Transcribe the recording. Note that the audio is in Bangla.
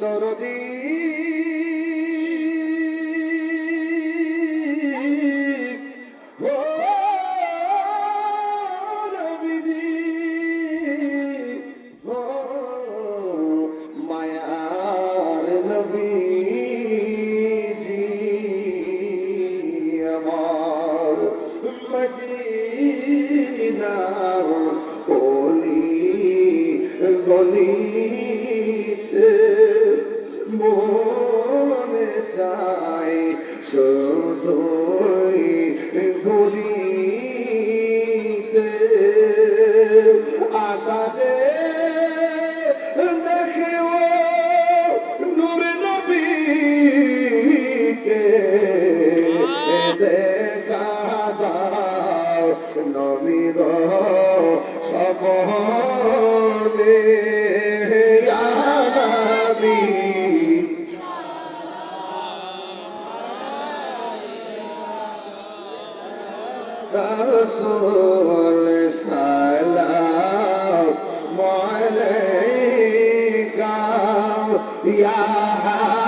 দরদি। মদিনার গলি গলিতে মনে চায় শুধুই ঘুরিতে আশা যে ও নূর নবীকে দেখা দাও নবী গো সপনে। রসুল সালাম মালাইকা ইয়া